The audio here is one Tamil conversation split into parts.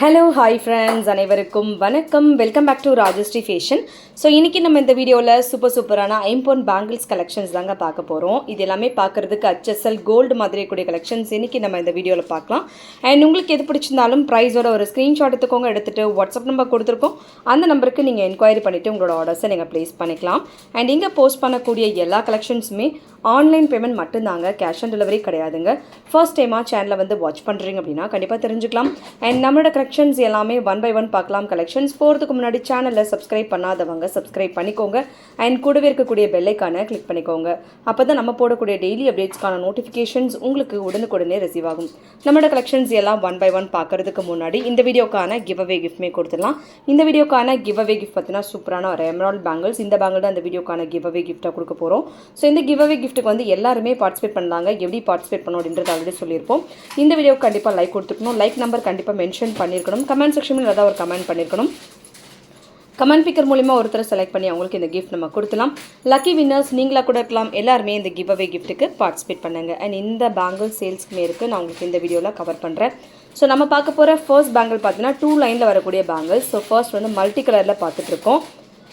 ஹலோ ஹாய் ஃப்ரெண்ட்ஸ் அனைவருக்கும் வணக்கம். Welcome back to Rajashree fashion so இன்றைக்கி நம்ம இந்த வீடியோவில் சூப்பர் சூப்பரான ஐம்பொன் பேங்கிள்ஸ் கலெக்ஷன்ஸ் தாங்க பார்க்க போகிறோம் இது எல்லாமே பார்க்குறதுக்கு ஹச்எஸ்எல் கோல்டு மாதிரி கூடிய கலெக்ஷன்ஸ் இன்றைக்கி நம்ம இந்த வீடியோவில் பார்க்கலாம். அண்ட் உங்களுக்கு எது பிடிச்சிருந்தாலும் ப்ரைஸோட ஒரு ஸ்க்ரீன்ஷாட் எடுத்துக்கோங்க. எடுத்துகிட்டு வாட்ஸ்அப் நம்பர் கொடுத்துருக்கோம். அந்த நம்பருக்கு நீங்கள் என்கொயரி பண்ணிவிட்டு உங்களோட ஆர்டர்ஸை நீங்கள் ப்ளேஸ் பண்ணிக்கலாம். அண்ட் இங்கே போஸ்ட் பண்ணக்கூடிய எல்லா கலெக்ஷன்ஸுமே ஆன்லைன் பேமெண்ட் மட்டும்தாங்க கேஷ் ஆன் டெலிவரி கிடையாதுங்க. ஃபர்ஸ்ட் டைமாக சேனலை வந்து வாட்ச் பண்ணுறீங்க அப்படின்னா கண்டிப்பாக தெரிஞ்சுக்கலாம். அண்ட் நம்மளோட கலெக்ஷன்ஸ் எல்லாமே ஒன் பை ஒன் பார்க்கலாம். கலெக்ஷன்ஸ் போகிறதுக்கு முன்னாடி சேனலில் சப்ஸ்கிரைப் பண்ணாதவங்க சப்ஸ்கிரைப் பண்ணிக்கோங்க. அண்ட் கூடவே இருக்கக்கூடிய பெல்லைக்கான கிளிக் பண்ணிக்கோங்க. அப்போ தான் நம்ம போடக்கூடிய டெய்லி அப்டேட்ஸ்க்கான நோட்டிஃபிகேஷன்ஸ் உங்களுக்கு உடனுக்குடனே ரிசீவ் ஆகும். நம்மளோட கலெக்ஷன்ஸ் எல்லாம் ஒன் பை ஒன் பார்க்கறதுக்கு முன்னாடி இந்த வீடியோக்கான கிவ் அவே கிஃப்ட்மே கொடுத்துடலாம். இந்த வீடியோக்கான கிவ் அவே கிஃப்ட் பார்த்தீங்கன்னா சூப்பரான ஒரு எமரால் பேங்கிள்ஸ் இந்த பேங்கிள் தான் இந்த வீடியோக்கான கிவ் அவே கிஃப்ட்டாக கொடுக்க போகிறோம் ஸோ இந்த கிவ் அவே கிஃப்ட்டுக்கு வந்து எல்லாருமே பார்ட்டிசிபேட் பண்ணலாங்க. எப்படி பார்ட்டிசிபேட் பண்ணணும் அப்படின்றது ஆல்ரெடி சொல்லியிருப்போம். இந்த வீடியோக்கு கண்டிப்பாக லைக் கொடுத்துருக்கணும் லைக் நம்பர் கண்டிப்பாக மென்ஷன் பண்ணியிருக்கணும். கமெண்ட் செக்ஷனில் ஏதாவது ஒரு கமெண்ட் பண்ணியிருக்கணும். கமெண்ட் பிக்கர் மூலிமா ஒருத்தரை செலக்ட் பண்ணி அவங்களுக்கு இந்த கிஃப்ட் நம்ம கொடுத்துலாம். லக்கி வின்னர்ஸ் நீங்களாக கூட இருக்கலாம். எல்லாருமே இந்த கிவ் அவே கிஃப்ட்டுக்கு பார்ட்டிசிபேட் பண்ணுங்க. அண்ட் இந்த பேங்கிள் சேல்ஸ்க்குமே இருக்குது நான் உங்களுக்கு இந்த வீடியோவில் கவர் பண்ணுறேன் ஸோ நம்ம பார்க்க போகிற ஃபர்ஸ்ட் பேங்கிள் பார்த்தீங்கன்னா டூ லைனில் வரக்கூடிய பேங்கிள் ஸோ ஃபர்ஸ்ட் வந்து மல்டி கலரில் பார்த்துட்ருக்கோம்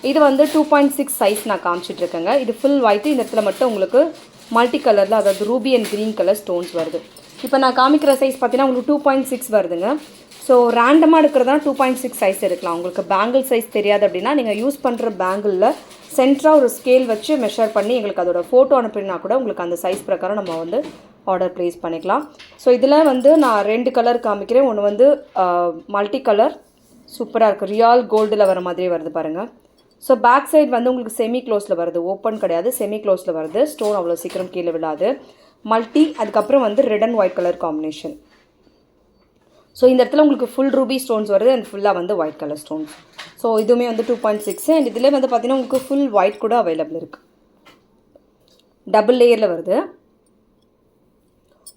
இது வந்து டூ பாயிண்ட் சிக்ஸ் சைஸ் நான் காமிச்சிட்டு இருக்கேங்க இது ஃபுல் ஒயிட்டு இந்த இடத்துல மட்டும் உங்களுக்கு மல்டி கலரில் அதாவது ruby and green colour stones வருது. இப்போ நான் காமிக்கிற சைஸ் பார்த்தீங்கன்னா உங்களுக்கு டூ பாயிண்ட் சிக்ஸ் வருதுங்க. ஸோ ரேண்டமாக எடுக்கிறதா டூ பாயிண்ட் சிக்ஸ் சைஸ் எடுக்கலாம் உங்களுக்கு பேங்கிள் சைஸ் தெரியாது அப்படின்னா நீங்கள் யூஸ் பண்ணுற பேங்கிளில் சென்டராக ஒரு ஸ்கேல் வச்சு மெஷர் பண்ணி எங்களுக்கு அதோட ஃபோட்டோ அனுப்பினா கூட உங்களுக்கு அந்த சைஸ் பிரகாரம் நம்ம வந்து ஆர்டர் ப்ளேஸ் பண்ணிக்கலாம். ஸோ இதில் வந்து நான் ரெண்டு கலர் காமிக்கிறேன். ஒன்று வந்து மல்டி கலர் சூப்பராக இருக்குது ரியால் கோல்டில் வர மாதிரியே வருது பாருங்கள் ஸோ பேக் சைடு வந்து உங்களுக்கு செமி க்ளோஸில் வருது. ஓப்பன் கிடையாது. செமி க்ளோஸில் வருது. ஸ்டோன் அவ்வளோ சீக்கிரம் கீழே விழாது. மல்டி அதுக்கப்புறம் வந்து red and white colour combination so இந்த இடத்துல உங்களுக்கு ஃபுல் ரூபி ஸ்டோன்ஸ் வருது அண்ட் ஃபுல்லாக வந்து ஒயிட் கலர் ஸ்டோன்ஸ் ஸோ இதுவுமே வந்து டூ பாயிண்ட் சிக்ஸ் அண்ட் இதில் வந்து பார்த்தீங்கன்னா உங்களுக்கு ஃபுல் ஒயிட் கூட அவைலபிள் இருக்குது டபுள் லேயரில் வருது.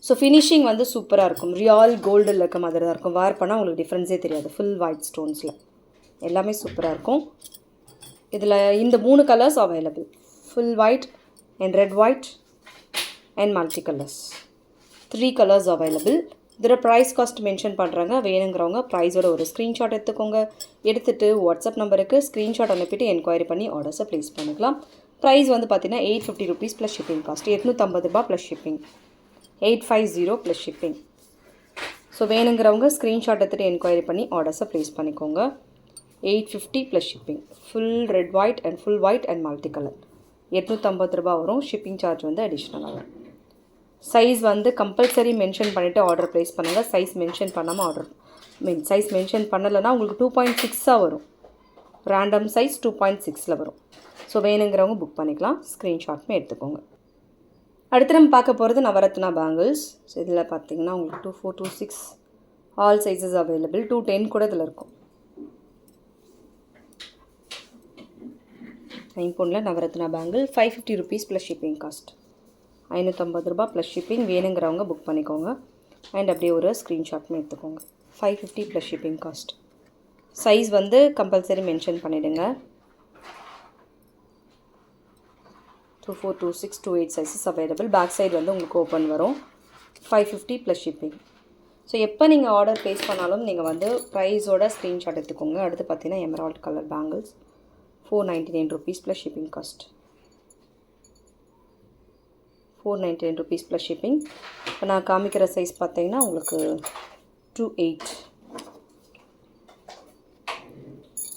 ஸோ ஃபினிஷிங் வந்து சூப்பராக இருக்கும். ரியால் கோல்டில் இருக்க மாதிரி தான் இருக்கும். வேர் பண்ணால் உங்களுக்கு டிஃப்ரென்ஸே தெரியாது. ஃபுல் ஒயிட் ஸ்டோன்ஸில் எல்லாமே சூப்பராக இருக்கும். இதில் இந்த மூணு colours available full white and red white and multi colours three colours available இதில் ப்ரைஸ் காஸ்ட் மென்ஷன் பண்ணுறாங்க வேணுங்கிறவங்க ப்ரைஸோட ஒரு ஸ்க்ரீன்ஷாட் எடுத்துக்கோங்க. எடுத்துகிட்டு வாட்ஸ்அப் நம்பருக்கு ஸ்க்ரீன்ஷாட் அனுப்பிட்டு என்கொயரி பண்ணி ஆர்டர்ஸை ப்ளேஸ் பண்ணிக்கலாம். ப்ரைஸ் வந்து பார்த்தீங்கன்னா eight fifty rupees plus shipping cost எட்நூற்றம்பது ரூபா plus shipping eight five zero plus shipping so வேணுங்கிறவங்க ஸ்க்ரீன்ஷாட் எடுத்துகிட்டு என்கொயரி பண்ணி ஆர்டர்ஸை ப்ளேஸ் பண்ணிக்கோங்க. Eight fifty plus shipping full red white and full white and multi colour எட்நூற்றம்பது ரூபா வரும். ஷிப்பிங் சார்ஜ் வந்து அடிஷ்னலாக வரும். சைஸ் வந்து கம்பல்சரி மென்ஷன் பண்ணிவிட்டு ஆர்டர் ப்ளேஸ் பண்ணுங்கள் சைஸ் மென்ஷன் பண்ணாமல் ஆர்டர் மீன் சைஸ் மென்ஷன் பண்ணலைன்னா உங்களுக்கு டூ பாயிண்ட் சிக்ஸாக வரும். ரேண்டம் சைஸ் டூ பாயிண்ட் சிக்ஸில் வரும். ஸோ வேணுங்கிறவங்க புக் பண்ணிக்கலாம். ஸ்க்ரீன்ஷாட்மே எடுத்துக்கோங்க. அடுத்து நம்ம பார்க்க போகிறது நவரத்னா பேங்கிள்ஸ் ஸோ இதில் பார்த்தீங்கன்னா உங்களுக்கு two four two six all sizes available two ten கூட இதில் இருக்கும். ஐம்பொன்னில் navaratna bangle five fifty rupees plus shipping cost ஐநூற்றம்பது ரூபா ப்ளஸ் ஷிப்பிங் வேணுங்கிறவங்க புக் பண்ணிக்கோங்க. அண்ட் அப்படியே ஒரு ஸ்க்ரீன்ஷாட்னு எடுத்துக்கோங்க. Five fifty plus shipping cost size வந்து கம்பல்சரி மென்ஷன் பண்ணிவிடுங்க two four two six two eight sizes available back side வந்து உங்களுக்கு ஓப்பன் வரும். Five fifty plus shipping so எப்போ நீங்கள் ஆர்டர் ப்ளேஸ் பண்ணாலும் நீங்கள் வந்து ப்ரைஸோட ஸ்க்ரீன்ஷாட் எடுத்துக்கோங்க. அடுத்து பார்த்தீங்கன்னா emerald colour bangles four ninety nine rupees plus shipping cost four ninety nine rupees plus shipping இப்போ நான் காமிக்கிற சைஸ் பார்த்தீங்கன்னா உங்களுக்கு two eight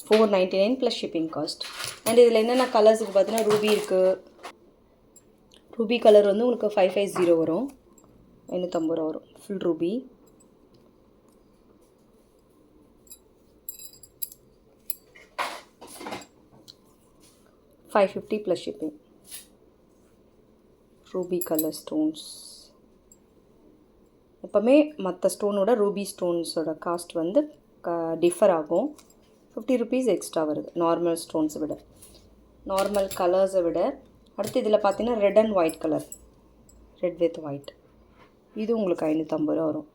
four ninety nine plus shipping cost and இதில் என்னென்ன கலர்ஸுக்கு பார்த்தீங்கன்னா ரூபி இருக்குது ரூபி கலர் வந்து உங்களுக்கு ஃபைவ் ஃபைவ் ஜீரோ வரும். ஐநூற்றம்பது ரூபா வரும். Full ruby five fifty plus shipping ruby colour stones எப்போவுமே மற்ற ஸ்டோனோட ரூபி ஸ்டோன்ஸோட காஸ்ட் வந்து க டிஃபர் ஆகும். ஃபிஃப்டி ருபீஸ் எக்ஸ்ட்ரா வருது நார்மல் ஸ்டோன்ஸை விட. நார்மல் கலர்ஸை விட அடுத்து இதில் பார்த்தீங்கன்னா red and white colour red with white இது உங்களுக்கு ஐநூற்றம்பது ரூபா வரும்.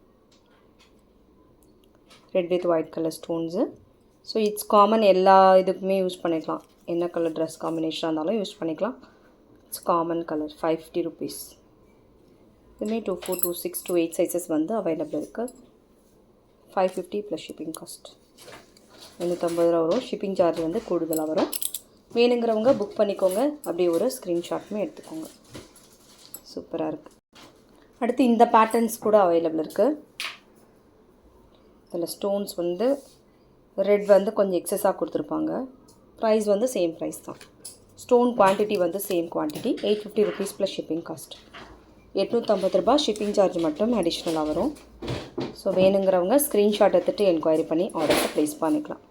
Red with white colour stones so it's common எல்லா இதுக்குமே யூஸ் பண்ணிக்கலாம். என்ன கலர் ட்ரெஸ் காம்பினேஷனாக இருந்தாலும் யூஸ் பண்ணிக்கலாம். It's common colour five fifty rupees இதுவுமே two four two six two eight sizes வந்து அவைலபிள் இருக்குது five fifty plus shipping cost ஐநூற்றம்பது ரூபா வரும். ஷிப்பிங் சார்ஜ் வந்து கூடுதலாக வரும். வேணுங்கிறவங்க புக் பண்ணிக்கோங்க. அப்படியே ஒரு ஸ்க்ரீன்ஷாட்டுமே எடுத்துக்கோங்க. சூப்பராக இருக்குது அடுத்து இந்த பேட்டர்ன்ஸ் கூட அவைலபிள் இருக்குது இதில் ஸ்டோன்ஸ் வந்து ரெட் வந்து கொஞ்சம் எக்ஸஸாக கொடுத்துருப்பாங்க. ப்ரைஸ் வந்து சேம் ப்ரைஸ் தான். ஸ்டோன் குவான்டிட்டி வந்து same quantity eight fifty rupees plus shipping cost எட்நூற்றம்பது ரூபாய் ஷிப்பிங் சார்ஜ் மட்டும் அடிஷ்னலாக வரும். ஸோ வேணுங்கிறவங்க ஸ்க்ரீன்ஷாட் எடுத்துகிட்டு என்கொயரி பண்ணி ஆர்டரை ப்ளேஸ் பண்ணிக்கலாம்.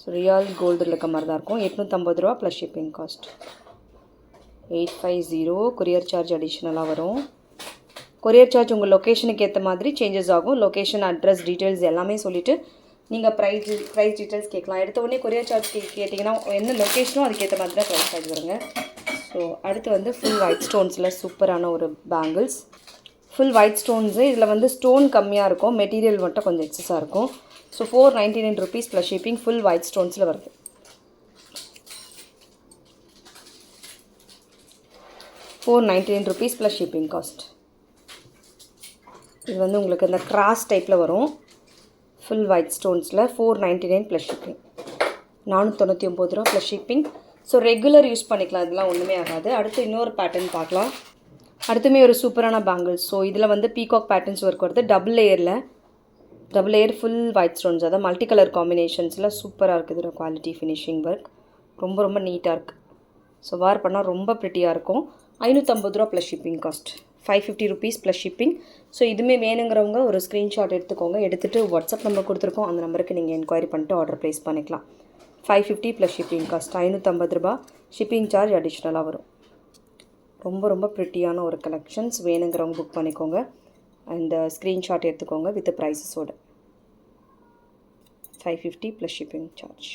ஸோ ரியல் கோல்டு இருக்க மாதிரி தான் இருக்கும் எட்நூற்றம்பது ரூபா plus shipping cost eight five zero courier charge அடிஷ்னலாக வரும். கொரியர் சார்ஜ் உங்கள் லொக்கேஷனுக்கு ஏற்ற மாதிரி சேஞ்சஸ் ஆகும். லொக்கேஷன் அட்ரஸ் டீட்டெயில்ஸ் எல்லாமே சொல்லிவிட்டு நீங்கள் ப்ரைஸ் ப்ரைஸ் டீட்டெயில்ஸ் கேட்கலாம். எடுத்த உடனே கொரியர் சார்ஜ் கேட்டிங்கன்னா என்ன லொக்கேஷனோ அதுக்கேற்ற மாதிரி தான் ப்ரைஸ் சார்ஜ் வருங்க. ஸோ அடுத்து வந்து ஃபுல் ஒயிட் ஸ்டோன்ஸில் சூப்பரான ஒரு பேங்கிள்ஸ் ஃபுல் ஒயிட் ஸ்டோன்ஸு இதில் வந்து ஸ்டோன் கம்மியாக இருக்கும். மெட்டீரியல் மட்டும் கொஞ்சம் எக்ஸஸாக இருக்கும். So four ninety nine rupees plus shipping full white ஸ்டோன்ஸில் வருது. Four ninety nine rupees plus shipping cost இது வந்து உங்களுக்கு இந்த கிராஸ் டைப்பில் வரும். Full white ஸ்டோன்ஸில் four ninety nine plus shipping நானூற்றி ஒம்பது ரூபா plus shipping so regular use பண்ணிக்கலாம். இதெல்லாம் ஒன்றுமே ஆகாது. அடுத்து இன்னொரு பேட்டர்ன் பார்க்கலாம். அடுத்துமே ஒரு சூப்பரான பேங்கிள்ஸ் ஸோ இதில் வந்து பீகாக் பேட்டர்ன்ஸ் ஒர்க் வருது. டபுள் லேயரில் double layer full white stones அதாவது மல்டி கலர் காம்பினேஷன்ஸில் சூப்பராக இருக்குது இதோட குவாலிட்டி ஃபினிஷிங் ஒர்க் ரொம்ப ரொம்ப நீட்டாக இருக்குது ஸோ வார் பண்ணால் ரொம்ப ப்ரிட்டியாக இருக்கும். ஐநூற்றம்பது ரூபா plus shipping cost five fifty rupees plus shipping so இதுவுமே வேணுங்கிறவங்க ஒரு ஸ்க்ரீன்ஷாட் எடுத்துக்கோங்க. எடுத்துகிட்டு வாட்ஸ்அப் நம்பர் கொடுத்துருக்கோம். அந்த நம்பருக்கு நீங்கள் என்கொயரி பண்ணிட்டு ஆர்டர் ப்ளேஸ் பண்ணிக்கலாம். Five fifty plus shipping cost ஐநூற்றம்பது ரூபா ஷிப்பிங் சார்ஜ் அடிஷ்னலாக வரும். ரொம்ப ரொம்ப ப்ரிட்டியான ஒரு கலெக்ஷன்ஸ் வேணுங்கிறவங்க புக் பண்ணிக்கோங்க. அந்த ஸ்க்ரீன்ஷாட் uh, எடுத்துக்கோங்க with ப்ரைஸஸோட five fifty plus shipping charge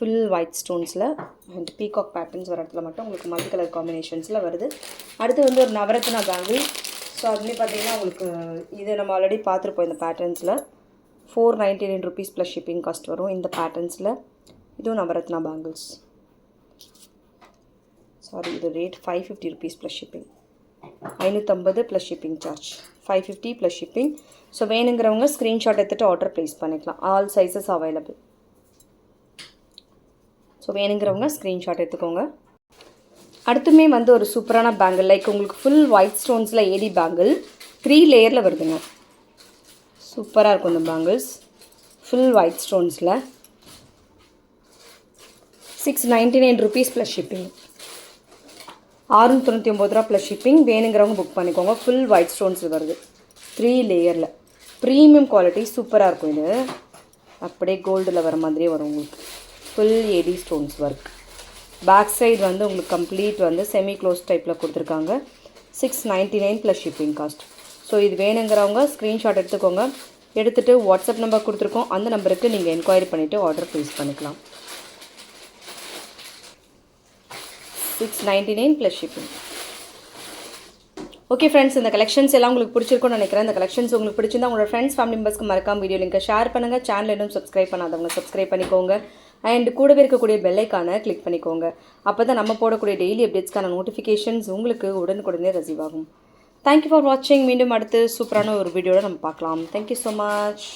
full white ஸ்டோன்ஸில் and peacock patterns வர இடத்துல மட்டும் உங்களுக்கு மல்டி கலர் காம்பினேஷன்ஸில் வருது. அடுத்து வந்து ஒரு நவரத்னா பேங்கிள் ஸோ அதுலேயே பார்த்தீங்கன்னா உங்களுக்கு இதை நம்ம ஆல்ரெடி பார்த்துருப்போம் இந்த பேட்டர்ன்ஸில் four ninety nine rupees plus shipping cost வரும் இந்த பேட்டர்ன்ஸில் இதுவும் நவரத்னா பேங்கிள்ஸ் சாரி இது rate five fifty rupees plus shipping ஐநூற்றம்பது plus shipping charge five fifty plus shipping so வேணுங்கிறவங்க ஸ்க்ரீன்ஷாட் எடுத்துகிட்டு ஆர்டர் ப்ளேஸ் பண்ணிக்கலாம். ஆல் சைஸஸ் அவைலபிள் ஸோ வேணுங்கிறவங்க ஸ்க்ரீன்ஷாட் எடுத்துக்கோங்க. அடுத்துமே வந்து ஒரு சூப்பரான பேங்கிள் லைக் உங்களுக்கு ஃபுல் ஒயிட் ஸ்டோன்ஸில் ஏடி பேங்கிள் த்ரீ லேயரில் வருதுங்க. சூப்பராக இருக்கும் இந்த bangles full white ஸ்டோன்ஸில் six ninety nine rupees plus shipping ஆறுநூற்றி தொண்ணூற்றி ஒம்பது ரூபா ப்ளஸ் ஷிப்பிங் வேணுங்கிறவங்க புக் பண்ணிக்கோங்க. ஃபுல் ஒயிட் ஸ்டோன்ஸில் வருது. த்ரீ லேயரில் ப்ரீமியம் குவாலிட்டி சூப்பராக இருக்கும் இது. அப்படியே கோல்டில் வர மாதிரியே வரும் உங்களுக்கு. Full AD stones work back side வந்து உங்களுக்கு கம்ப்ளீட் வந்து செமி க்ளோஸ் டைப்பில் கொடுத்துருக்காங்க. Six ninety nine plus shipping cost so இது வேணுங்கிறவங்க ஸ்க்ரீன்ஷாட் எடுத்துக்கோங்க. எடுத்துகிட்டு வாட்ஸ்அப் நம்பர் கொடுத்துருக்கோம். அந்த நம்பருக்கு நீங்கள் என்கொயரி பண்ணிவிட்டு ஆர்டர் ப்ளேஸ் பண்ணிக்கலாம். Six ninety nine plus shipping okay friends இந்த கலெக்ஷன்ஸ் எல்லாம் உங்களுக்கு பிடிச்சிருக்கும்னு நினைக்கிறேன். இந்த கலெக்ஷன்ஸ் உங்களுக்கு பிடிச்சிருந்தா உங்களோட ஃப்ரெண்ட்ஸ் ஃபேமிலி மெம்பர்ஸ்க்கு மறக்காம வீடியோ லிங்க் ஷேர் பண்ணுங்கள் சேனல் இன்னும் சப்ஸ்கிரைப் பண்ணாதவங்க சப்ஸ்கிரைப் பண்ணிக்கோங்க. அண்ட் கூடவே இருக்கக்கூடிய பெல்லைக்கான கிளிக் பண்ணிக்கோங்க. அப்போ தான் நம்ம போடக்கூடிய டெய்லி அப்டேட்ஸ்க்கான நோட்டிஃபிகேஷன்ஸ் உங்களுக்கு உடனுக்குடனே ரிசீவ் ஆகும். தேங்க்யூ ஃபார் வாட்சிங் மீண்டும் அடுத்து சூப்பரான ஒரு வீடியோட நம்ம பார்க்கலாம். Thank you so much